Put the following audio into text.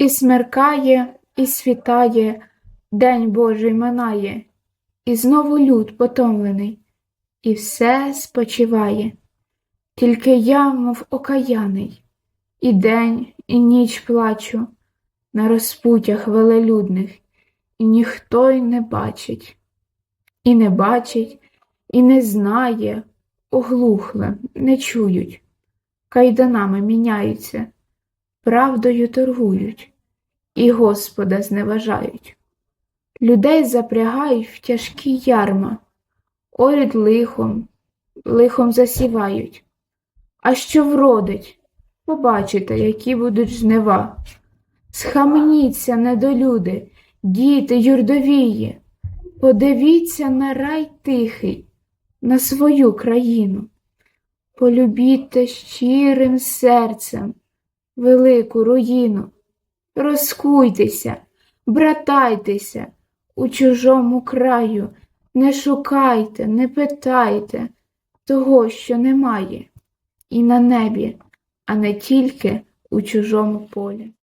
І смеркає, і світає, День Божий минає, і знову люд потомлений, і все спочиває. Тільки я, мов окаяний, і день, і ніч плачу на розпутях велелюдних, і ніхто й не бачить, і не бачить, і не знає, оглухле, не чують, кайданами міняються, правдою торгують, і Господа зневажають. Людей запрягають в тяжкі ярма, орід лихом, лихом засівають. А що вродить? Побачите, які будуть жнива. Схаменіться, недолюди, діти, юрдовії, подивіться на рай тихий, на свою країну. Полюбіте щирим серцем велику руїну. Розкуйтеся, братайтеся у чужому краю, не шукайте, не питайте того, що немає, і на небі, а не тільки у чужому полі.